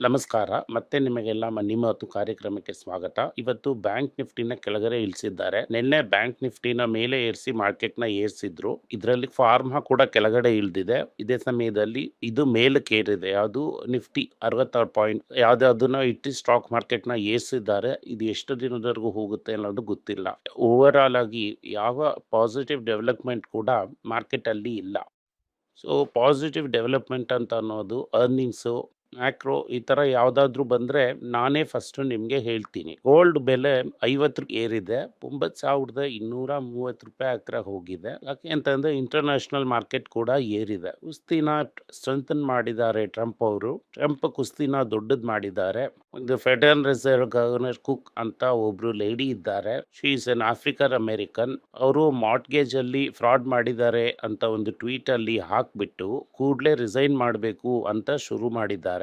ನಮಸ್ಕಾರ. ಮತ್ತೆ ನಿಮಗೆಲ್ಲ ಮನಿ ಮಾತು ಕಾರ್ಯಕ್ರಮಕ್ಕೆ ಸ್ವಾಗತ. ಇವತ್ತು ಬ್ಯಾಂಕ್ ನಿಫ್ಟಿನ ಕೆಳಗಡೆ ಇಳಿಸಿದ್ದಾರೆ. ನಿನ್ನೆ ಬ್ಯಾಂಕ್ ನಿಫ್ಟಿನ ಮೇಲೆ ಏರಿಸಿ ಮಾರ್ಕೆಟ್ನ ಏರಿಸಿದ್ರು. ಇದರಲ್ಲಿ ಫಾರ್ಮಾ ಕೂಡ ಕೆಳಗಡೆ ಇಳಿದಿದೆ. ಇದೇ ಸಮಯದಲ್ಲಿ ಇದು ಮೇಲಕ್ಕೆ ಏರಿದೆ ಅದು ನಿಫ್ಟಿ ಅರವತ್ತಾರು ಪಾಯಿಂಟ್ ಯಾವ್ದಾದನ್ನ ಇಟ್ಟು ಸ್ಟಾಕ್ ಮಾರ್ಕೆಟ್ನ ಏರಿಸಿದ್ದಾರೆ. ಇದು ಎಷ್ಟು ದಿನದವರೆಗೂ ಹೋಗುತ್ತೆ ಅನ್ನೋದು ಗೊತ್ತಿಲ್ಲ. ಓವರ್ ಆಲ್ ಆಗಿ ಯಾವ ಪಾಸಿಟಿವ್ ಡೆವಲಪ್ಮೆಂಟ್ ಕೂಡ ಮಾರ್ಕೆಟ್ ಅಲ್ಲಿ ಇಲ್ಲ. ಸೊ ಪಾಸಿಟಿವ್ ಡೆವಲಪ್ಮೆಂಟ್ ಅಂತ ಅನ್ನೋದು ಅರ್ನಿಂಗ್ಸು ಮ್ಯಾಕ್ರೋ ಈ ಥರ ಯಾವುದಾದ್ರೂ ಬಂದರೆ ನಾನೇ ಫಸ್ಟು ನಿಮಗೆ ಹೇಳ್ತೀನಿ. ಗೋಲ್ಡ್ ಬೆಲೆ ಐವತ್ತು ಏರಿದೆ. ಒಂಬತ್ತು ಸಾವಿರದ ಇನ್ನೂರ ಮೂವತ್ತು ರೂಪಾಯಿ ಹತ್ರ ಹೋಗಿದೆ. ಯಾಕೆ ಅಂತಂದರೆ ಇಂಟರ್ನ್ಯಾಷನಲ್ ಮಾರ್ಕೆಟ್ ಕೂಡ ಏರಿದೆ. ಕುಸ್ತಿನ ಸ್ಟ್ರೆಂಥನ್ ಮಾಡಿದ್ದಾರೆ ಟ್ರಂಪ್ ಅವರು. ಟ್ರಂಪ್ ಕುಸ್ತಿನ ದೊಡ್ಡದು ಮಾಡಿದ್ದಾರೆ. ಒಂದು ಫೆಡರಲ್ ರಿಸರ್ವ್ ಗವರ್ನರ್ ಕುಕ್ ಅಂತ ಒಬ್ರು ಲೇಡಿ ಇದ್ದಾರೆ. She is an African American. ಅವರು ಮಾರ್ಟ್ಗೇಜ್ ಅಲ್ಲಿ ಫ್ರಾಡ್ ಮಾಡಿದ್ದಾರೆ ಅಂತ ಒಂದು ಟ್ವೀಟ್ ಅಲ್ಲಿ ಹಾಕ್ಬಿಟ್ಟು ಕೂಡಲೇ ರಿಸೈನ್ ಮಾಡಬೇಕು ಅಂತ ಶುರು ಮಾಡಿದ್ದಾರೆ.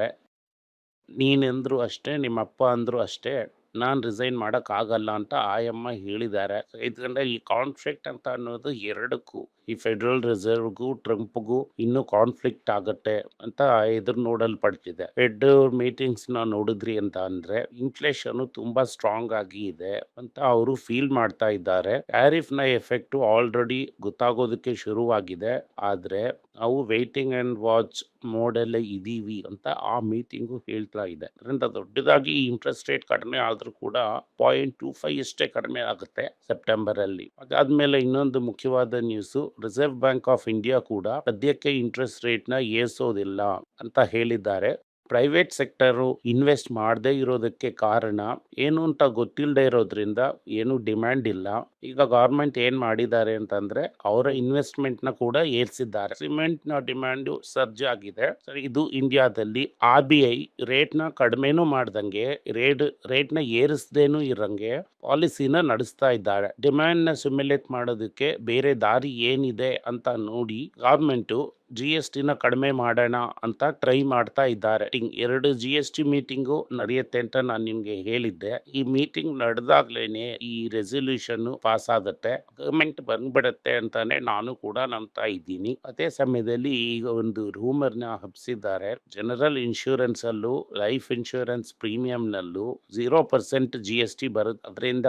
ನೀನೆಂದ್ರು ಅಷ್ಟೇ ನಿಮ್ಮ ಅಪ್ಪ ಅಂದ್ರು ಅಷ್ಟೇ, ನಾನು ರಿಸೈನ್ ಮಾಡೋಕ್ಕಾಗಲ್ಲ ಅಂತ ಆಯಮ್ಮ ಹೇಳಿದ್ದಾರೆ. ಇದರಿಂದ ಈ ಕಾನ್ಫ್ಲಿಕ್ಟ್ ಅಂತ ಅನ್ನೋದು ಎರಡಕ್ಕೂ. ಈ ಫೆಡರಲ್ ರಿಸರ್ವ್ಗೂ ಟ್ರಂಪ್ಗೂ ಇನ್ನೂ ಕಾನ್ಫ್ಲಿಕ್ಟ್ ಆಗುತ್ತೆ ಅಂತ ಎದುರು ನೋಡಲ್ಪಡ್ತಿದೆ ಫೆಡ್ ಮೀಟಿಂಗ್ಸ್ನ ನೋಡಿದ್ರಿ ಅಂತ ಅಂದ್ರೆ ಇನ್ಫ್ಲೇಷನ್ ತುಂಬಾ ಸ್ಟ್ರಾಂಗ್ ಆಗಿ ಇದೆ ಅಂತ ಅವರು ಫೀಲ್ ಮಾಡ್ತಾ ಇದ್ದಾರೆ. ಟ್ಯಾರಿಫ್ನ ಎಫೆಕ್ಟ್ ಆಲ್ರೆಡಿ ಗೊತ್ತಾಗೋದಕ್ಕೆ ಶುರುವಾಗಿದೆ. ಆದ್ರೆ ನಾವು ವೇಟಿಂಗ್ ಅಂಡ್ ವಾಚ್ ಮೋಡಲ್ಲೇ ಇದೀವಿ ಅಂತ ಆ ಮೀಟಿಂಗು ಹೇಳ್ತಾ ಇದೆ. ಅದರಿಂದ ದೊಡ್ಡದಾಗಿ ಇಂಟ್ರೆಸ್ಟ್ ರೇಟ್ ಕಡಿಮೆ ಆದರೂ ಕೂಡ ಪಾಯಿಂಟ್ ಟೂ ಫೈವ್ ಅಷ್ಟೇ ಕಡಿಮೆ ಆಗುತ್ತೆ ಸೆಪ್ಟೆಂಬರ್ ಅಲ್ಲಿ. ಅದಾದ್ಮೇಲೆ ಇನ್ನೊಂದು ಮುಖ್ಯವಾದ news reserve bank of India ಕೂಡ ಸದ್ಯಕ್ಕೆ ಇಂಟ್ರೆಸ್ಟ್ ರೇಟ್ ಏರಿಸೋದಿಲ್ಲ ಏರ್ಸೋದಿಲ್ಲ ಅಂತ ಹೇಳಿದ್ದಾರೆ. ಪ್ರೈವೇಟ್ ಸೆಕ್ಟರು ಇನ್ವೆಸ್ಟ್ ಮಾಡದೇ ಇರೋದಕ್ಕೆ ಕಾರಣ ಏನು ಅಂತ ಗೊತ್ತಿಲ್ಲದೆ ಇರೋದ್ರಿಂದ ಏನು ಡಿಮ್ಯಾಂಡ್ ಇಲ್ಲ. ಈಗ ಗೌರ್ಮೆಂಟ್ ಏನು ಮಾಡಿದ್ದಾರೆ ಅಂತಂದ್ರೆ ಅವರ ಇನ್ವೆಸ್ಟ್ಮೆಂಟ್ನ ಕೂಡ ಏರಿಸಿದ್ದಾರೆ. ಸಿಮೆಂಟ್ನ ಡಿಮ್ಯಾಂಡು ಸರ್ಜ್ ಆಗಿದೆ. ಸರಿ, ಇದು ಇಂಡಿಯಾದಲ್ಲಿ ಆರ್ ಬಿ ಐ ರೇಟ್ನ ಕಡಿಮೆನೂ ಮಾಡ್ದಂಗೆ ರೇಟ್ ರೇಟ್ನ ಏರಿಸದೇನು ಇರಂಗೆ ಪಾಲಿಸಿನ ನಡೆಸ್ತಾ ಇದ್ದಾರೆ. ಡಿಮ್ಯಾಂಡ್ನ ಸಿಮ್ಯುಲೇಟ್ ಮಾಡೋದಕ್ಕೆ ಬೇರೆ ದಾರಿ ಏನಿದೆ ಅಂತ ನೋಡಿ ಗೌರ್ಮೆಂಟು ಜಿ ಎಸ್ ಟಿನ ಕಡಿಮೆ ಮಾಡೋಣ ಅಂತ ಟ್ರೈ ಮಾಡ್ತಾ ಇದ್ದಾರೆ. ಎರಡು ಜಿ ಎಸ್ ಟಿ ಮೀಟಿಂಗು ನಡೆಯುತ್ತೆ ಅಂತ ನಾನು ನಿಮ್ಗೆ ಹೇಳಿದ್ದೆ. ಈ ಮೀಟಿಂಗ್ ನಡೆದಾಗ್ಲೇನೆ ಈ ರೆಸೊಲ್ಯೂಷನ್ ಪಾಸ್ ಆಗುತ್ತೆ. ಗವರ್ಮೆಂಟ್ ಬಂದ್ಬಿಡತ್ತೆ ಅಂತಾನೆ ನಾನು ಕೂಡ ನಂಬ್ತಾ ಇದ್ದೀನಿ. ಅದೇ ಸಮಯದಲ್ಲಿ ಈಗ ಒಂದು ರೂಮರ್ನ ಹಬ್ಸಿದ್ದಾರೆ. ಜನರಲ್ ಇನ್ಶೂರೆನ್ಸ್ ಅಲ್ಲೂ ಲೈಫ್ ಇನ್ಶೂರೆನ್ಸ್ ಪ್ರೀಮಿಯಂ ನಲ್ಲೂ zero percent G S T ಬರುತ್ತೆ ಅದರಿಂದ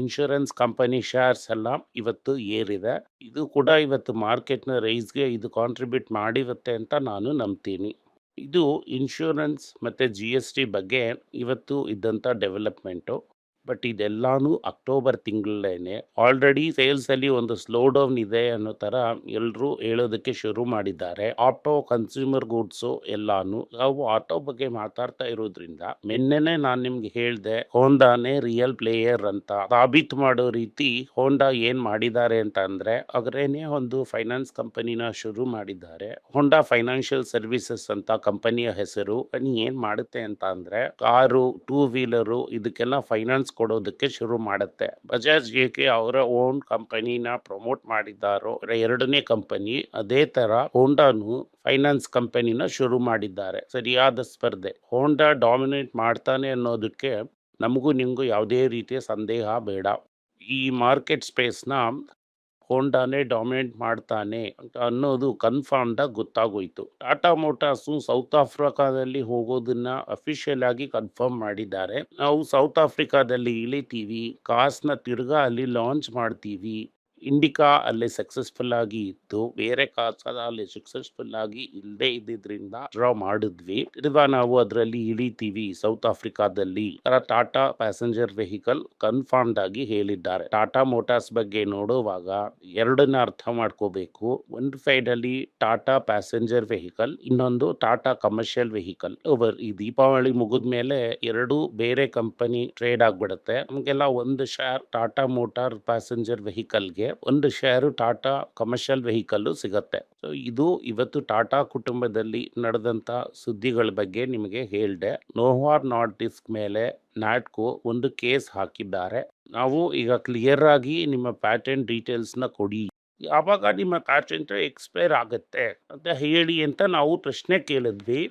ಇನ್ಶೂರೆನ್ಸ್ ಕಂಪನಿ ಶೇರ್ಸ್ ಎಲ್ಲ ಇವತ್ತು ಏರಿದೆ. ಇದು ಕೂಡ ಇವತ್ತು ಮಾರ್ಕೆಟ್ನ ರೈಸ್ಗೆ ಇದು ಕಾಂಟ್ರಿಬ್ಯೂಟ್ ಮಾಡಿರುತ್ತೆ ಅಂತ ನಾನು ನಂಬ್ತೀನಿ. ಇದು ಇನ್ಶೂರೆನ್ಸ್ ಮತ್ತು ಜಿ ಎಸ್ ಟಿ ಬಗ್ಗೆ ಇವತ್ತು ಇದ್ದಂಥ ಡೆವಲಪ್ಮೆಂಟು ಬಟ್ ಇದೆಲ್ಲಾನು ಅಕ್ಟೋಬರ್ ತಿಂಗಳೇನೆ ಆಲ್ರೆಡಿ ಸೇಲ್ಸ್ ಅಲ್ಲಿ ಒಂದು ಸ್ಲೋ ಡೌನ್ ಇದೆ ಅನ್ನೋ ತರ ಎಲ್ಲರೂ ಹೇಳೋದಕ್ಕೆ ಶುರು ಮಾಡಿದ್ದಾರೆ. ಆಟೋ ಕನ್ಸ್ಯೂಮರ್ ಗೂಡ್ಸು ಎಲ್ಲಾನು ನಾವು ಆಟೋ ಬಗ್ಗೆ ಮಾತಾಡ್ತಾ ಇರೋದ್ರಿಂದ ನಿನ್ನೆನೆ ನಾನು ನಿಮ್ಗೆ ಹೇಳ್ದೆ, ಹೋಂಡಾನೇ ರಿಯಲ್ ಪ್ಲೇಯರ್ ಅಂತ ಸಾಬೀತು ಮಾಡೋ ರೀತಿ ಹೋಂಡಾ ಏನ್ ಮಾಡಿದ್ದಾರೆ ಅಂತ ಅಂದ್ರೆ ಅವರೇನೆ ಒಂದು ಫೈನಾನ್ಸ್ ಕಂಪನಿನ ಶುರು ಮಾಡಿದ್ದಾರೆ. ಹೋಂಡಾ ಫೈನಾನ್ಷಿಯಲ್ ಸರ್ವಿಸಸ್ ಅಂತ ಕಂಪನಿಯ ಹೆಸರು ಏನ್ ಮಾಡುತ್ತೆ ಅಂತ ಅಂದ್ರೆ ಕಾರು ಟೂ ವೀಲರು ಇದಕ್ಕೆಲ್ಲ ಫೈನಾನ್ಸ್ ಕೊಡೋದಕ್ಕೆ ಶುರು ಮಾಡುತ್ತೆ. ಬಜಾಜ್ ಏಕೆ ಅವರ ಓನ್ ಕಂಪನಿನ ಪ್ರಮೋಟ್ ಮಾಡಿದ್ದಾರೋ, ಎರಡನೇ ಕಂಪನಿ ಅದೇ ತರ ಹೋಂಡಾನು ಫೈನಾನ್ಸ್ ಕಂಪನಿನ ಶುರು ಮಾಡಿದ್ದಾರೆ. ಸರಿಯಾದ ಸ್ಪರ್ಧೆ. ಹೋಂಡಾ ಡಾಮಿನೇಟ್ ಮಾಡ್ತಾನೆ ಅನ್ನೋದಕ್ಕೆ ನಮಗೂ ನಿಮಗೂ ಯಾವುದೇ ರೀತಿಯ ಸಂದೇಹ ಬೇಡ. ಈ ಮಾರ್ಕೆಟ್ ಸ್ಪೇಸ್ನ ಹೋಂಡಾನೇ ಡಾಮಿನೇಟ್ ಮಾಡ್ತಾನೆ ಅನ್ನೋದು ಕನ್ಫರ್ಮ್ಡ್ ಆಗಿ ಗೊತ್ತಾಗೋಯ್ತು. ಟಾಟಾ ಮೋಟಾರ್ಸು ಸೌತ್ ಆಫ್ರಿಕಾದಲ್ಲಿ ಹೋಗೋದನ್ನ ಅಫಿಷಿಯಲ್ ಆಗಿ ಕನ್ಫರ್ಮ್ ಮಾಡಿದ್ದಾರೆ. ನಾವು ಸೌತ್ ಆಫ್ರಿಕಾದಲ್ಲಿ ಇಳಿತೀವಿ ಕಾಸ್ನ ತಿರ್ಗಾ ಅಲ್ಲಿ ಲಾಂಚ್ ಮಾಡ್ತೀವಿ ಇಂಡಿಕಾ ಅಲ್ಲಿ ಸಕ್ಸಸ್ಫುಲ್ ಆಗಿ ಇತ್ತು ಬೇರೆ ಕಾಸಾದ ಅಲ್ಲಿ ಸಕ್ಸಸ್ಫುಲ್ ಆಗಿ ಇಲ್ಲದೆ ಇದ್ದಿದ್ರಿಂದ ಡ್ರಾ ಮಾಡಿದ್ವಿ. ತಿರ್ಗಾ ನಾವು ಅದರಲ್ಲಿ ಇಳಿತೀವಿ. ಸೌತ್ ಆಫ್ರಿಕಾದಲ್ಲಿ ಟಾಟಾ ಪ್ಯಾಸೆಂಜರ್ ವೆಹಿಕಲ್ ಕನ್ಫರ್ಮ್ಡ್ ಆಗಿ ಹೇಳಿದ್ದಾರೆ. ಟಾಟಾ ಮೋಟಾರ್ಸ್ ಬಗ್ಗೆ ನೋಡುವಾಗ ಎರಡನ್ನ ಅರ್ಥ ಮಾಡ್ಕೋಬೇಕು. ಒಂದು ಸೈಡ್ ಅಲ್ಲಿ ಟಾಟಾ ಪ್ಯಾಸೆಂಜರ್ ವೆಹಿಕಲ್ ಇನ್ನೊಂದು ಟಾಟಾ ಕಮರ್ಷಿಯಲ್ ವೆಹಿಕಲ್ ಓವರ್ ಈ ದೀಪಾವಳಿ ಮುಗಿದ ಮೇಲೆ ಎರಡು ಬೇರೆ ಕಂಪನಿ ಟ್ರೇಡ್ ಆಗ್ಬಿಡುತ್ತೆ. ನಮಗೆಲ್ಲ ಒಂದು ಶೇರ್ ಟಾಟಾ ಮೋಟಾರ್ ಪ್ಯಾಸೆಂಜರ್ ವೆಹಿಕಲ್ಗೆ ಒಂದು ಶೇರು ಟಾಟಾ ಕಮರ್ಷಿಯಲ್ ವೆಹಿಕಲ್ಲು ಸಿಗುತ್ತೆ. ಸೊ ಇದು ಇವತ್ತು ಟಾಟಾ ಕುಟುಂಬದಲ್ಲಿ ನಡೆದಂಥ ಸುದ್ದಿಗಳ ಬಗ್ಗೆ ನಿಮಗೆ ಹೇಳಿದೆ. ನೋವಾರ್ ನಾಟ್ ಡಿಸ್ಕ್ ಮೇಲೆ ನಾಟ್ಕೋ ಒಂದು ಕೇಸ್ ಹಾಕಿದ್ದಾರೆ. ನಾವು ಈಗ ಕ್ಲಿಯರ್ ಆಗಿ ನಿಮ್ಮ ಪ್ಯಾಟೆಂಟ್ ಡೀಟೇಲ್ಸ್ನ ಕೊಡಿ. ಯಾವಾಗ ನಿಮ್ಮ ಪ್ಯಾಟೆಂಟ್ ಎಕ್ಸ್ಪೈರ್ ಆಗುತ್ತೆ ಅಂತ ಹೇಳಿ ಅಂತ ನಾವು ಪ್ರಶ್ನೆ ಕೇಳಿದ್ವಿ.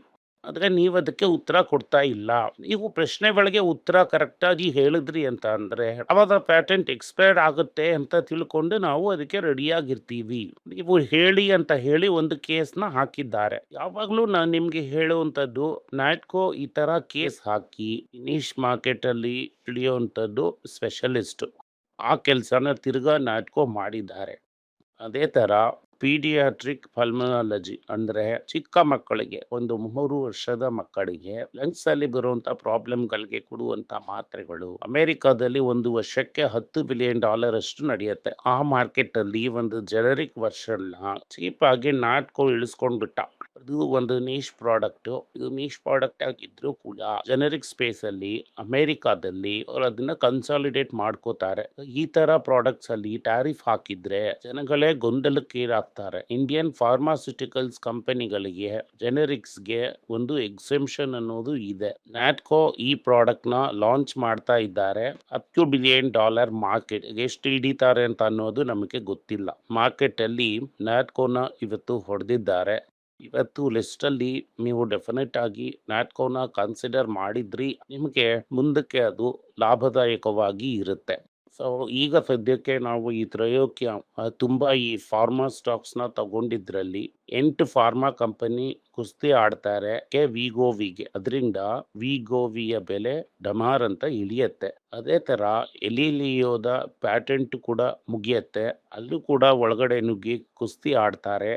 ಆದ್ರೆ ನೀವು ಅದಕ್ಕೆ ಉತ್ತರ ಕೊಡ್ತಾ ಇಲ್ಲ. ನೀವು ಪ್ರಶ್ನೆಗಳಿಗೆ ಉತ್ತರ ಕರೆಕ್ಟಾಗಿ ಹೇಳಿದ್ರಿ ಅಂತ ಅಂದರೆ, ಅವಾಗ ಪ್ಯಾಟೆಂಟ್ ಎಕ್ಸ್ಪೈರ್ಡ್ ಆಗುತ್ತೆ ಅಂತ ತಿಳ್ಕೊಂಡು ನಾವು ಅದಕ್ಕೆ ರೆಡಿಯಾಗಿರ್ತೀವಿ ನೀವು ಹೇಳಿ ಅಂತ ಹೇಳಿ ಒಂದು ಕೇಸ್ನ ಹಾಕಿದ್ದಾರೆ. ಯಾವಾಗಲೂ ನಾನು ನಿಮಗೆ ಹೇಳುವಂಥದ್ದು ನಾಟ್ಕೋ ಈ ಥರ ಕೇಸ್ ಹಾಕಿ ನಿಶ್ ಮಾರ್ಕೆಟಲ್ಲಿ ಇಳಿಯುವಂಥದ್ದು ಸ್ಪೆಷಲಿಸ್ಟು ಆ ಕೆಲಸನ ತಿರ್ಗಾ ನಾಟ್ಕೋ ಮಾಡಿದ್ದಾರೆ. ಅದೇ ತರ ಪೀಡಿಯಾಟ್ರಿಕ್ ಪಲ್ಮನಾಲಜಿ ಅಂದರೆ ಚಿಕ್ಕ ಮಕ್ಕಳಿಗೆ, ಒಂದು ಮೂರು ವರ್ಷದ ಮಕ್ಕಳಿಗೆ ಲಂಗ್ಸಲ್ಲಿ ಬರುವಂಥ ಪ್ರಾಬ್ಲಮ್ಗಳಿಗೆ ಕೊಡುವಂಥ ಮಾತ್ರೆಗಳು. ಅಮೆರಿಕಾದಲ್ಲಿ ಒಂದು ವರ್ಷಕ್ಕೆ ಹತ್ತು ಬಿಲಿಯನ್ ಡಾಲರ್ ಅಷ್ಟು ನಡೆಯುತ್ತೆ. ಆ ಮಾರ್ಕೆಟಲ್ಲಿ ಒಂದು ಜೆನರಿಕ್ ವರ್ಷನ್ನ ಚೀಪಾಗಿ ನಾಟ್ಕೋ ಇಳಿಸ್ಕೊಂಡ್ಬಿಟ್ಟ. ಅದು ಒಂದು ನೀಶ್ ಪ್ರಾಡಕ್ಟ್ ಇದು ನೀಶ್ ಪ್ರಾಡಕ್ಟ್ ಆಗಿದ್ರು ಕೂಡ ಜನರಿಕ್ ಸ್ಪೇಸ್ ಅಲ್ಲಿ ಅಮೆರಿಕಾದಲ್ಲಿ ಅವ್ರು ಅದನ್ನ ಕನ್ಸಾಲಿಡೇಟ್ ಮಾಡ್ಕೋತಾರೆ. ಈ ತರ ಪ್ರಾಡಕ್ಟ್ಸ್ ಅಲ್ಲಿ ಟ್ಯಾರಿಫ್ ಹಾಕಿದ್ರೆ ಜನಗಳೇ ಗೊಂದಲಕ್ಕೀಡಾಗ್ತಾರೆ. ಇಂಡಿಯನ್ ಫಾರ್ಮಾಸ್ಯೂಟಿಕಲ್ಸ್ ಕಂಪನಿಗಳಿಗೆ ಜನರಿಕ್ಸ್ಗೆ ಒಂದು ಎಕ್ಸೆಂಪ್ಷನ್ ಅನ್ನೋದು ಇದೆ. ನ್ಯಾಟ್ಕೋ ಈ ಪ್ರಾಡಕ್ಟ್ನ ಲಾಂಚ್ ಮಾಡ್ತಾ ಇದ್ದಾರೆ. ಹತ್ತು ಬಿಲಿಯನ್ ಡಾಲರ್ ಮಾರ್ಕೆಟ್ ಎಷ್ಟು ಹಿಡಿತಾರೆ ಅಂತ ಅನ್ನೋದು ನಮಗೆ ಗೊತ್ತಿಲ್ಲ. ಮಾರ್ಕೆಟ್ ಅಲ್ಲಿ ನ್ಯಾಟ್ಕೋನ ಇವತ್ತು ಹೊಡೆದಿದ್ದಾರೆ. ಇವತ್ತು ಲಿಸ್ಟ್ ಅಲ್ಲಿ ನೀವು ಡೆಫಿನೆಟ್ ಆಗಿ ನ್ಯಾಟ್ಕೋನ ಕನ್ಸಿಡರ್ ಮಾಡಿದ್ರಿ, ನಿಮಗೆ ಮುಂದಕ್ಕೆ ಅದು ಲಾಭದಾಯಕವಾಗಿ ಇರುತ್ತೆ. ಸೊ, ಈಗ ಸದ್ಯಕ್ಕೆ ನಾವು ಈ ತ್ರಯೋಕ್ಯ, ತುಂಬಾ ಈ ಫಾರ್ಮಾ ಸ್ಟಾಕ್ಸ್ನ ತಗೊಂಡಿದ್ರಲ್ಲಿ ಎಂಟು ಫಾರ್ಮಾ ಕಂಪನಿ ಕುಸ್ತಿ ಆಡ್ತಾರೆ, ಕೆ ವಿಗೋವಿಗೆ. ಅದರಿಂದ ವಿಗೋವಿಯ ಬೆಲೆ ಡಮಾರ್ ಅಂತ ಇಳಿಯತ್ತೆ. ಅದೇ ತರ ಎಲಿಲಿಯೋದ ಪ್ಯಾಟೆಂಟ್ ಕೂಡ ಮುಗಿಯತ್ತೆ. ಅಲ್ಲೂ ಕೂಡ ಒಳಗಡೆ ನುಗ್ಗಿ ಕುಸ್ತಿ ಆಡ್ತಾರೆ.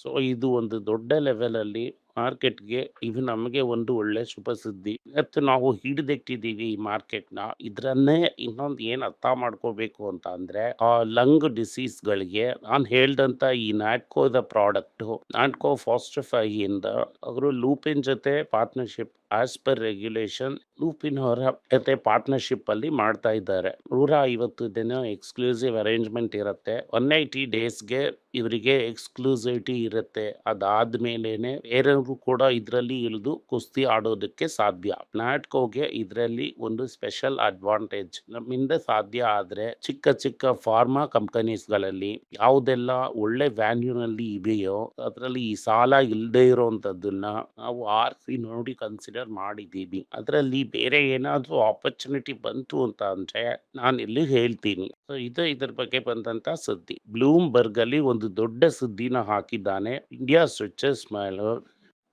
ಸೊ ಇದು ಒಂದು ದೊಡ್ಡ ಲೆವೆಲಲ್ಲಿ ಮಾರ್ಕೆಟ್ಗೆ ಇದು ನಮಗೆ ಒಂದು ಒಳ್ಳೆ ಶುಭ ಸುದ್ದಿ. ಇವತ್ತು ನಾವು ಹಿಡಿದಿಟ್ಟಿದ್ದೀವಿ ಈ ಮಾರ್ಕೆಟ್ನ ಇದರನ್ನೇ ಇನ್ನೊಂದು ಏನು ಅರ್ಥ ಮಾಡ್ಕೋಬೇಕು ಅಂತ ಅಂದರೆ, ಆ ಲಂಗ್ ಡಿಸೀಸ್ಗಳಿಗೆ ನಾನು ಹೇಳ್ದಂತ ಈ ನಾಟ್ಕೋದ ಪ್ರಾಡಕ್ಟ್ ನಾಟ್ಕೋ ಫಾಸ್ಟಿಫೈ ಇಂದ ಅವರು ಲೂಪಿನ್ ಜೊತೆ partnership as per regulation Lupin ಅವರ ಜೊತೆ ಪಾರ್ಟ್ನರ್ಶಿಪ್ ಅಲ್ಲಿ ಮಾಡ್ತಾ ಇದ್ದಾರೆ. ನೂರ ಐವತ್ತು ದಿನ ಎಕ್ಸ್ಕ್ಲೂಸಿವ್ ಅರೇಂಜ್ಮೆಂಟ್ ಇರುತ್ತೆ. ಒನ್ ಏಯ್ಟಿ ಡೇಸ್ಗೆ ಇವರಿಗೆ ಎಕ್ಸ್ಕ್ಲೂಸಿವಿಟಿ ಇರುತ್ತೆ. ಅದಾದ್ಮೇಲೆನೆ ಬೇರೆಯವರು ಕೂಡ ಇದರಲ್ಲಿ ಇಳಿದು ಕುಸ್ತಿ ಆಡೋದಕ್ಕೆ ಸಾಧ್ಯ. ನಾಟ್ಕೋಗೆ ಇದರಲ್ಲಿ ಒಂದು ಸ್ಪೆಷಲ್ ಅಡ್ವಾಂಟೇಜ್ ನಮ್ಮಿಂದ ಸಾಧ್ಯ ಆದ್ರೆ ಚಿಕ್ಕ ಚಿಕ್ಕ ಫಾರ್ಮಾ ಕಂಪನೀಸ್ಗಳಲ್ಲಿ ಯಾವುದೆಲ್ಲ ಒಳ್ಳೆ ವ್ಯಾಲ್ಯೂನಲ್ಲಿ ಇದೆಯೋ ಅದರಲ್ಲಿ ಈ ಸಾಲ ಇಲ್ಲದೆ ಇರೋಂಥದ್ದನ್ನ ನಾವು ಆರಿಸಿ ನೋಡಿ ಕನ್ಸಿಡರ್ ಮಾಡಿದ್ದೀವಿ. ಅದರಲ್ಲಿ ಬೇರೆ ಏನಾದರೂ ಆಪರ್ಚುನಿಟಿ ಬಂತು ಅಂತ ಅಂದ್ರೆ ನಾನು ಇಲ್ಲಿ ಹೇಳ್ತೀನಿ. ಸೊ ಇದು ಇದ್ರ ಬಗ್ಗೆ ಬಂದಂಥ ಸುದ್ದಿ. ಬ್ಲೂಮ್ ಬರ್ಗ್ ಅಲ್ಲಿ ಒಂದು ದೊಡ್ಡ ಸುದ್ದಿನ ಹಾಕಿದ್ದಾನೆ. ಇಂಡಿಯಾ ಸ್ವಿಚಸ್ ಮೇಲೆ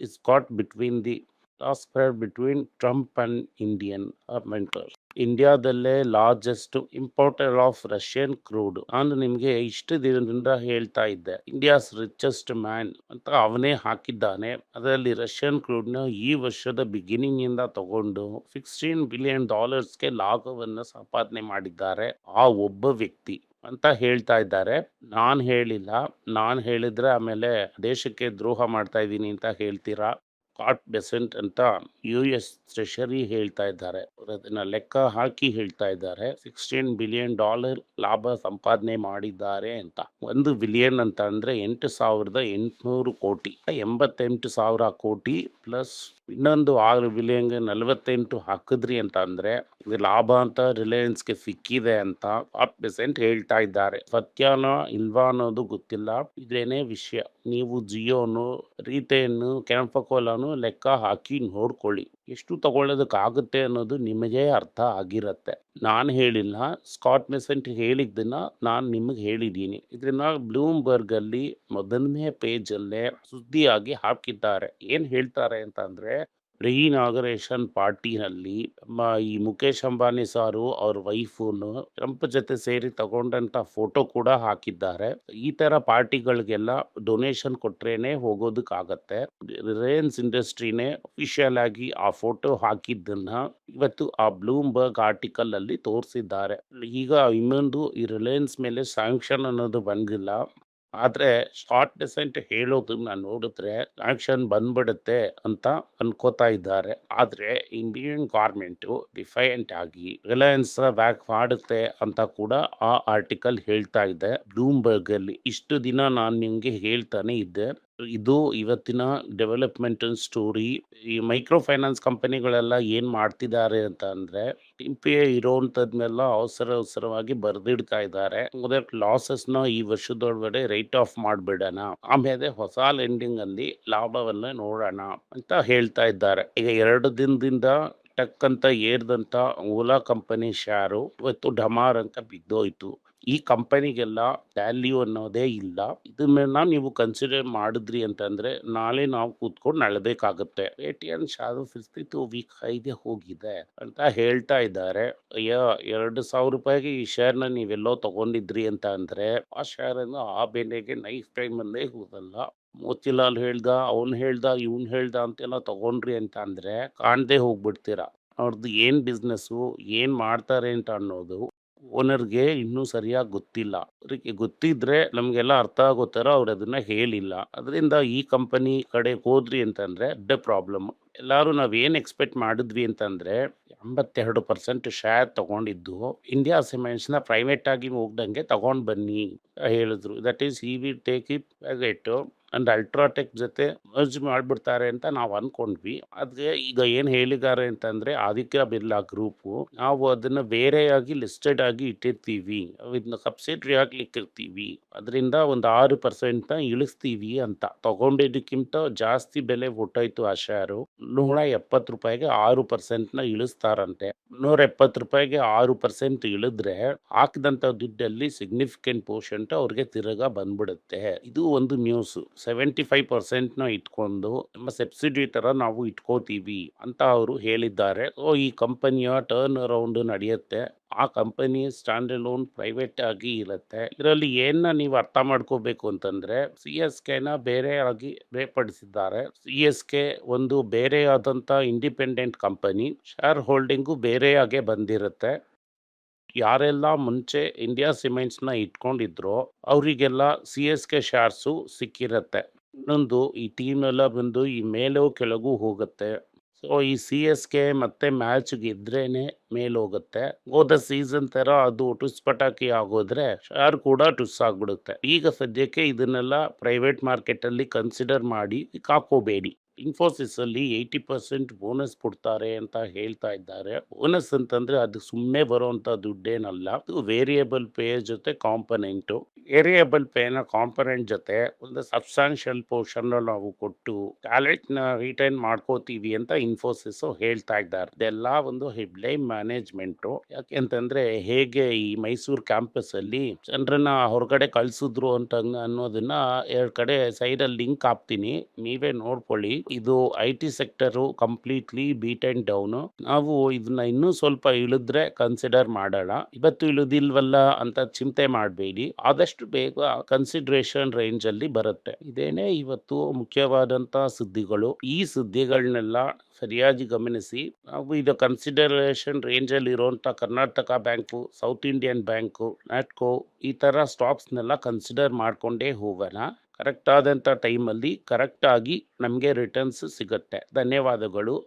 is caught between the spread between Trump and Indian mentor ಇಂಡಿಯಾದಲ್ಲೇ largest importer of Russian crude. ನಾನು ನಿಮಗೆ ಇಷ್ಟು ದಿನದಿಂದ ಹೇಳ್ತಾ ಇದ್ದೆ. ಇಂಡಿಯಾಸ್ ರಿಚೆಸ್ಟ್ ಮ್ಯಾನ್ ಅಂತ ಅವನೇ ಹಾಕಿದ್ದಾನೆ. ಅದರಲ್ಲಿ ರಷ್ಯನ್ ಕ್ರೂಡ್ನ ಈ ವರ್ಷದ ಬಿಗಿನಿಂಗ್ ಇಂದ ತಗೊಂಡು ಸಿಕ್ಸ್ಟೀನ್ ಬಿಲಿಯನ್ ಡಾಲರ್ಸ್ಗೆ ಲಾಭವನ್ನು ಸಂಪಾದನೆ ಮಾಡಿದ್ದಾರೆ ಆ ಒಬ್ಬ ವ್ಯಕ್ತಿ ಅಂತ ಹೇಳ್ತಾ ಇದ್ದಾರೆ. ನಾನು ಹೇಳಿಲ್ಲ. ನಾನು ಹೇಳಿದ್ರೆ ಆಮೇಲೆ ದೇಶಕ್ಕೆ ದ್ರೋಹ ಮಾಡ್ತಾ ಇದ್ದೀನಿ ಅಂತ ಹೇಳ್ತೀರಾ? ಕಾಟ್ ಬೆಸೆಂಟ್ ಅಂತ ಯು ಎಸ್ ಟ್ರೆಷರಿ ಹೇಳ್ತಾ ಇದ್ದಾರೆ. ಅದನ್ನ ಲೆಕ್ಕ ಹಾಕಿ ಹೇಳ್ತಾ ಇದ್ದಾರೆ. ಸಿಕ್ಸ್ಟೀನ್ ಬಿಲಿಯನ್ ಡಾಲರ್ ಲಾಭ ಸಂಪಾದನೆ ಮಾಡಿದ್ದಾರೆ ಅಂತ. ಒಂದು ಬಿಲಿಯನ್ ಅಂತ ಅಂದ್ರೆ ಎಂಟು ಸಾವಿರದ ಎಂಟುನೂರು ಕೋಟಿ. ಎಂಬತ್ತೆಂಟು ಸಾವಿರ ಕೋಟಿ ಪ್ಲಸ್ ಇನ್ನೊಂದು ಆರು ಬಿಲಿಯನ್ಗೆ ನಲವತ್ತೆಂಟು ಹಾಕಿದ್ರಿ ಅಂತ ಅಂದ್ರೆ, ಇದು ಲಾಭ ಅಂತ ರಿಲಯನ್ಸ್ಗೆ ಸಿಕ್ಕಿದೆ ಅಂತ ಬೆಸೆಂಟ್ ಹೇಳ್ತಾ ಇದ್ದಾರೆ. ಸತ್ಯನ ಇಲ್ವಾ ಅನ್ನೋದು ಗೊತ್ತಿಲ್ಲ. ಇದೇನೇ ವಿಷಯ. ನೀವು ಜಿಯೋನು, ರೀತೇನು ಕೆಂಪಕೋಲಾನು ಲೆಕ್ಕ ಹಾಕಿ ನೋಡ್ಕೊಳ್ಳಿ. ಎಷ್ಟು ತಗೊಳ್ಳೋದಕ್ಕಾಗುತ್ತೆ ಅನ್ನೋದು ನಿಮಗೆ ಅರ್ಥ ಆಗಿರುತ್ತೆ. ನಾನು ಹೇಳಿಲ್ಲ, ಸ್ಕಾಟ್ ಮೆಸೆಂಟ್ ಹೇಳಿದ್ದನ್ನು ನಾನು ನಿಮಗೆ ಹೇಳಿದ್ದೀನಿ ಇದರಿಂದ ಬ್ಲೂಮ್ಬರ್ಗಲ್ಲಿ ಮೊದಲನೇ ಪೇಜಲ್ಲೇ ಸುದ್ದಿಯಾಗಿ ಹಾಕಿದ್ದಾರೆ. ಏನು ಹೇಳ್ತಾರೆ ಅಂತ ಅಂದ್ರೆ ರೀಇನಾಗರೇಷನ್ ಪಾರ್ಟಿನಲ್ಲಿ ನಮ್ಮ ಈ ಮುಖೇಶ್ ಅಂಬಾನಿ ಸಾರು ಅವ್ರ ವೈಫುನು ಟ್ರಂಪ್ ಜೊತೆ ಸೇರಿ ತಗೊಂಡಂತ ಫೋಟೋ ಕೂಡ ಹಾಕಿದ್ದಾರೆ. ಈ ತರ ಪಾರ್ಟಿಗಳಿಗೆಲ್ಲ ಡೊನೇಷನ್ ಕೊಟ್ರೇನೆ ಹೋಗೋದಕ್ಕಾಗತ್ತೆ. ರಿಲಯನ್ಸ್ ಇಂಡಸ್ಟ್ರಿನೇ ಅಫಿಷಿಯಲ್ ಆಗಿ ಆ ಫೋಟೋ ಹಾಕಿದ್ದನ್ನ ಇವತ್ತು ಆ ಬ್ಲೂಮ್ಬರ್ಗ್ ಆರ್ಟಿಕಲ್ ಅಲ್ಲಿ ತೋರಿಸಿದ್ದಾರೆ. ಈಗ ಇನ್ನೊಂದು ಈ ರಿಲಯನ್ಸ್ ಮೇಲೆ ಸ್ಯಾಂಕ್ಷನ್ ಅನ್ನೋದು ಬಂದಿಲ್ಲ. ಆದ್ರೆ ಶಾರ್ಟ್ ಡಿಸೆಂಟ್ ಹೇಳೋದನ್ನು ನೋಡಿದ್ರೆ ಆಕ್ಷನ್ ಬಂದ್ಬಿಡುತ್ತೆ ಅಂತ ಅನ್ಕೋತಾ ಇದ್ದಾರೆ. ಆದರೆ ಇಂಡಿಯನ್ ಗಾರ್ಮೆಂಟು ಡಿಫೈಂಟ್ ಆಗಿ ರಿಲಯನ್ಸ್ ಬ್ಯಾಕ್ ಮಾಡುತ್ತೆ ಅಂತ ಕೂಡ ಆ ಆರ್ಟಿಕಲ್ ಹೇಳ್ತಾ ಇದೆ. ಬ್ಲೂಮ್ಬರ್ಗ್ ಅಲ್ಲಿ ಇಷ್ಟು ದಿನ ನಾನು ನಿಮಗೆ ಹೇಳ್ತಾನೆ ಇದ್ದೆ. ಇದು ಇವತ್ತಿನ ಡೆವಲಪ್ಮೆಂಟ್ ಸ್ಟೋರಿ ಈ ಮೈಕ್ರೋ ಫೈನಾನ್ಸ್ ಕಂಪನಿಗಳೆಲ್ಲ ಏನ್ ಮಾಡ್ತಿದ್ದಾರೆ ಅಂತ ಅಂದ್ರೆ ಟಿಂಪೆ ಇರೋವಂಥದ್ನೆಲ್ಲ ಅವಸರ ಅವಸರವಾಗಿ ಬರ್ದಿಡ್ತಾ ಇದ್ದಾರೆ. ಲಾಸಸ್ನ ಈ ವರ್ಷದೊಳಗಡೆ ರೈಟ್ ಆಫ್ ಮಾಡ್ಬಿಡೋಣ. ಆಮೇಲೆ ಹೊಸ ಲೆಂಡಿಂಗ್ ಅಲ್ಲಿ ಲಾಭವನ್ನ ನೋಡೋಣ ಅಂತ ಹೇಳ್ತಾ ಇದ್ದಾರೆ. ಈಗ ಎರಡು ದಿನದಿಂದ ಟಕ್ ಅಂತ ಏರ್ದಂತ ಓಲಾ ಕಂಪನಿ ಶೇರು ಇವತ್ತು ಡಮಾರ್ ಅಂತ ಬಿದ್ದೋಯ್ತು. ಈ ಕಂಪನಿಗೆಲ್ಲ ವ್ಯಾಲ್ಯೂ ಅನ್ನೋದೇ ಇಲ್ಲ. ಇದನ್ನ ನೀವು ಕನ್ಸಿಡರ್ ಮಾಡಿದ್ರಿ ಅಂತಂದ್ರೆ ನಾಳೆ ನಾವು ಕೂತ್ಕೊಂಡು ನಳಬೇಕಾಗುತ್ತೆ ಎನ್ ಶಾರು ಫಿಫ್ಟಿ ಟು ವೀಕ್ ಹೈಗೆ ಹೋಗಿದೆ ಅಂತ ಹೇಳ್ತಾ ಇದ್ದಾರೆ. ಅಯ್ಯ, ಎರಡು ಸಾವಿರ ರೂಪಾಯಿಗೆ ಈ ಶೇರ್ನ ನೀವೆಲ್ಲೋ ತಗೊಂಡಿದ್ರಿ ಅಂತ ಅಂದ್ರೆ ಆ ಶೇರ್ ಅನ್ನು ಆ ಬೆಲೆಗೆ ನೈಫ್ ಟೈಮ್ ಅಲ್ಲೇ ಹೋಗಲ್ಲ. ಮೋತಿಲಾಲ್ ಹೇಳ್ದ, ಅವ್ನು ಹೇಳ್ದ, ಇವ್ನು ಹೇಳ್ದ ಅಂತೆಲ್ಲ ತಗೊಂಡ್ರಿ ಅಂತ ಅಂದ್ರೆ ಕಾಣ್ದೆ ಹೋಗ್ಬಿಡ್ತೀರಾ. ಅವ್ರದ್ದು ಏನು ಬಿಸ್ನೆಸ್ಸು ಏನು ಮಾಡ್ತಾರೆ ಅಂತ ಅನ್ನೋದು ಓನರ್ಗೆ ಇನ್ನೂ ಸರಿಯಾಗಿ ಗೊತ್ತಿಲ್ಲ. ಅವರಿಗೆ ಗೊತ್ತಿದ್ರೆ ನಮಗೆಲ್ಲ ಅರ್ಥ ಆಗೋ ಥರ ಅವ್ರು ಅದನ್ನ ಹೇಳಿಲ್ಲ. ಅದರಿಂದ ಈ ಕಂಪನಿ ಕಡೆ ಹೋದ್ರಿ ಅಂತಂದ್ರೆ ದೊಡ್ಡ ಪ್ರಾಬ್ಲಮ್ ಎಲ್ಲರೂ ನಾವು ಏನು ಎಕ್ಸ್ಪೆಕ್ಟ್ ಮಾಡಿದ್ವಿ ಅಂತಂದ್ರೆ ಎಂಬತ್ತೆರಡು ಪರ್ಸೆಂಟ್ ಶೇರ್ ತಗೊಂಡಿದ್ದು ಇಂಡಿಯಾ ಸಿಮೆಂಟ್ಸ್ನ ಪ್ರೈವೇಟಾಗಿ ಹೋಗ್ದಂಗೆ ತಗೊಂಡ್ ಬನ್ನಿ ಹೇಳಿದ್ರು. ದಟ್ ಈಸ್ ಈ we take it private and UltraTech ಜೊತೆ ಮರ್ಜ್ ಮಾಡಿಬಿಡ್ತಾರೆ ಅಂತ ನಾವು ಅನ್ಕೊಂಡ್ವಿ. ಅದಕ್ಕೆ ಈಗ ಏನು ಹೇಳಿದ್ದಾರೆ ಅಂತಂದರೆ ಆದಿತ್ಯ ಬಿರ್ಲಾ ಗ್ರೂಪ್ ನಾವು ಅದನ್ನ ಬೇರೆಯಾಗಿ ಲಿಸ್ಟೆಡ್ ಆಗಿ ಇಟ್ಟಿರ್ತೀವಿ. ಇದನ್ನ ಸಬ್ಸಿಡರಿ ಆಗಿ ಇಟ್ಟಿರ್ತೀವಿ ಅದರಿಂದ ಒಂದು ಆರು ಪರ್ಸೆಂಟ್ನ ಇಳಿಸ್ತೀವಿ ಅಂತ. ತಗೊಂಡಿದ್ದಕ್ಕಿಂತ ಜಾಸ್ತಿ ಬೆಲೆ ಹೊಟ್ಟೋಯ್ತು ಆ ಶೇರು ನೂರ ಎಪ್ಪತ್ತು ರೂಪಾಯಿಗೆ ಆರು ಪರ್ಸೆಂಟ್ನ ಇಳಿಸ್ತಾರಂತೆ. ನೂರ ಎಪ್ಪತ್ತು ರೂಪಾಯಿಗೆ ಆರು ಪರ್ಸೆಂಟ್ ಇಳಿದ್ರೆ ಹಾಕಿದಂತ ದುಡ್ಡಲ್ಲಿ ಸಿಗ್ನಿಫಿಕೆಂಟ್ ಪೋರ್ಷನ್ ಅವ್ರಿಗೆ ತಿರುಗಾ ಬಂದ್ಬಿಡುತ್ತೆ. ಇದು ಒಂದು ನ್ಯೂಸ್ ಸೆವೆಂಟಿ ಫೈವ್ ಪರ್ಸೆಂಟ್ನ ಇಟ್ಕೊಂಡು ನಮ್ಮ ಸಬ್ಸಿಡಿ ಥರ ನಾವು ಇಟ್ಕೋತೀವಿ ಅಂತ ಅವರು ಹೇಳಿದ್ದಾರೆ. ಸೊ ಈ ಕಂಪನಿಯ ಟರ್ನ್ ಅರೌಂಡ್ ನಡೆಯುತ್ತೆ. ಆ ಕಂಪನಿ ಸ್ಟ್ಯಾಂಡ್ ಲೋನ್ ಪ್ರೈವೇಟ್ ಆಗಿ ಇರುತ್ತೆ. ಇದರಲ್ಲಿ ಏನ ನೀವು ಅರ್ಥ ಮಾಡ್ಕೋಬೇಕು ಅಂತಂದ್ರೆ ಸಿ ಎಸ್ ಕೆನ ಬೇರೆ ಆಗಿ ಬೇರ್ಪಡಿಸಿದ್ದಾರೆ. ಸಿ ಎಸ್ ಕೆ ಒಂದು ಬೇರೆ ಇಂಡಿಪೆಂಡೆಂಟ್ ಕಂಪನಿ ಶೇರ್ ಹೋಲ್ಡಿಂಗು ಬೇರೆಯಾಗೆ ಬಂದಿರುತ್ತೆ. ಯಾರೆಲ್ಲ ಮುಂಚೆ ಇಂಡಿಯಾ ಸಿಮೆಂಟ್ಸ್ನ ಇಟ್ಕೊಂಡಿದ್ರೋ ಅವರಿಗೆಲ್ಲ ಸಿ ಎಸ್ ಕೆ ಶೇರ್ಸು ಸಿಕ್ಕಿರತ್ತೆ. ಇನ್ನೊಂದು ಈ ಟೀಮ್ ಎಲ್ಲ ಬಂದು ಈ ಮೇಲೂ ಕೆಳಗೂ ಹೋಗುತ್ತೆ. ಸೊ ಈ ಸಿ ಎಸ್ ಕೆ ಮತ್ತೆ ಮ್ಯಾಚ್ ಗೆದ್ರೇನೆ ಮೇಲ್ ಹೋಗುತ್ತೆ ಹೋದ ಸೀಸನ್ ತರ ಅದು ಟುಸ್ ಪಟಾಕಿ ಆಗೋದ್ರೆ ಶೇರ್ ಕೂಡ ಟುಸ್ ಆಗ್ಬಿಡುತ್ತೆ ಈಗ ಸದ್ಯಕ್ಕೆ ಇದನ್ನೆಲ್ಲ ಪ್ರೈವೇಟ್ ಮಾರ್ಕೆಟ್ ಅಲ್ಲಿ ಕನ್ಸಿಡರ್ ಮಾಡಿ ಹಾಕೋಬೇಡಿ ಇನ್ಫೋಸಿಸ್ ಅಲ್ಲಿ ಏಯ್ಟಿ ಪರ್ಸೆಂಟ್ ಬೋನಸ್ ಕೊಡ್ತಾರೆ ಅಂತ ಹೇಳ್ತಾ ಇದ್ದಾರೆ. ಬೋನಸ್ ಅಂತಂದ್ರೆ ಅದು ಸುಮ್ಮನೆ ಬರುವಂತ ದುಡ್ಡೇನಲ್ಲ. ಅದು ವೇರಿಯಬಲ್ ಪೇ ಜೊತೆ ಕಾಂಪನೆಂಟ್ ವೇರಿಯಬಲ್ ಪೇನ ಕಾಂಪನೆಂಟ್ ಜೊತೆ ಒಂದು ಸಬ್ಸ್ಟಾನ್ಷಿಯಲ್ ಪೋರ್ಷನ್ ನಾವು ಕೊಟ್ಟು ನ ರಿಟೈನ್ ಮಾಡ್ಕೋತೀವಿ ಅಂತ ಇನ್ಫೋಸಿಸ್ ಹೇಳ್ತಾ ಇದ್ದಾರೆ. ಇದೆಲ್ಲ ಒಂದು ಹೆಡ್ಲೈನ್ ಮ್ಯಾನೇಜ್ಮೆಂಟ್ ಯಾಕೆಂತಂದ್ರೆ ಹೇಗೆ ಈ ಮೈಸೂರು ಕ್ಯಾಂಪಸ್ ಅಲ್ಲಿ ಜನರನ್ನ ಹೊರಗಡೆ ಕಳ್ಸಿದ್ರು ಅಂತ ಅನ್ನೋದನ್ನ ಎರಡು ಕಡೆ ಸೈಡಲ್ಲಿ ಲಿಂಕ್ ಹಾಕ್ತೀನಿ. ನೀವೇ ನೋಡ್ಕೊಳ್ಳಿ. ಇದು I T sector completely beat and down ನಾವು ಇದನ್ನ ಇನ್ನೂ ಸ್ವಲ್ಪ ಇಳಿದ್ರೆ ಕನ್ಸಿಡರ್ ಮಾಡೋಣ. ಇವತ್ತು ಇಳಿದಿಲ್ವಲ್ಲ ಅಂತ ಚಿಂತೆ ಮಾಡಬೇಡಿ. ಆದಷ್ಟು ಬೇಗ ಕನ್ಸಿಡ್ರೇಷನ್ ರೇಂಜ್ ಅಲ್ಲಿ ಬರುತ್ತೆ. ಇದೇನೆ ಇವತ್ತು ಮುಖ್ಯವಾದಂತ ಸುದ್ದಿಗಳು. ಈ ಸುದ್ದಿಗಳನ್ನೆಲ್ಲ ಸರಿಯಾಗಿ ಗಮನಿಸಿ. ನಾವು ಇದು ಕನ್ಸಿಡರೇಷನ್ ರೇಂಜ್ ಅಲ್ಲಿ ಇರುವಂತ Karnataka bank south Indian bank Natco ಈ ತರ ಸ್ಟಾಕ್ಸ್ನೆಲ್ಲ ಕನ್ಸಿಡರ್ ಮಾಡ್ಕೊಂಡೇ ಹೋಗೋಣ. ಕರೆಕ್ಟ್ ಆದಂಥ ಟೈಮಲ್ಲಿ ಕರೆಕ್ಟಾಗಿ ನಮಗೆ ರಿಟರ್ನ್ಸ್ ಸಿಗುತ್ತೆ. ಧನ್ಯವಾದಗಳು.